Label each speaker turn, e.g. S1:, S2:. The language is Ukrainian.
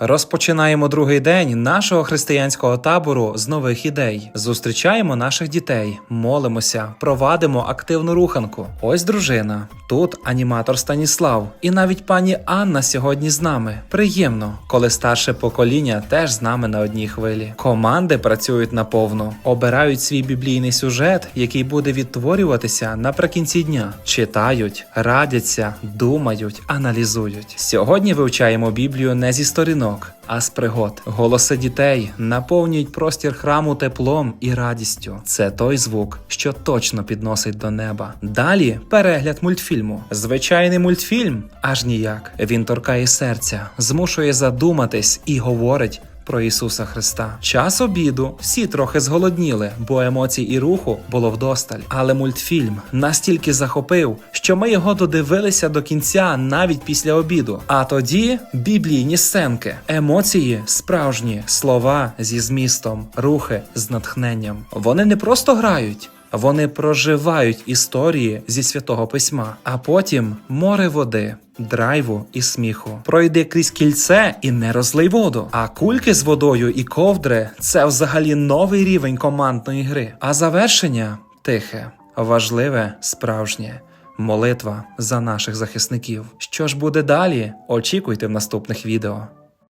S1: Розпочинаємо другий день нашого християнського табору з нових ідей. Зустрічаємо наших дітей, молимося, провадимо активну руханку. Ось дружина. Тут аніматор Станіслав, і навіть пані Анна сьогодні з нами. Приємно, коли старше покоління теж з нами на одній хвилі. Команди працюють наповну, обирають свій біблійний сюжет, який буде відтворюватися наприкінці дня. Читають, радяться, думають, аналізують. Сьогодні вивчаємо Біблію не зі сторінок, а з пригод. Голоси дітей наповнюють простір храму теплом і радістю. Це той звук, що точно підносить до неба. Далі перегляд мультфільму. Звичайний мультфільм, аж ніяк. Він торкає серця, змушує задуматись і говорить. Про Ісуса Христа. Час обіду всі трохи зголодніли, бо емоцій і руху було вдосталь. Але мультфільм настільки захопив, що ми його додивилися до кінця навіть після обіду. А тоді біблійні сценки, емоції справжні, слова зі змістом, рухи з натхненням. Вони не просто грають. Вони проживають історії зі святого письма, а потім море води, драйву і сміху. Пройди крізь кільце і не розлий воду. А кульки з водою і ковдри це взагалі новий рівень командної гри. А завершення тихе, важливе, справжнє. Молитва за наших захисників. Що ж буде далі? Очікуйте в наступних відео.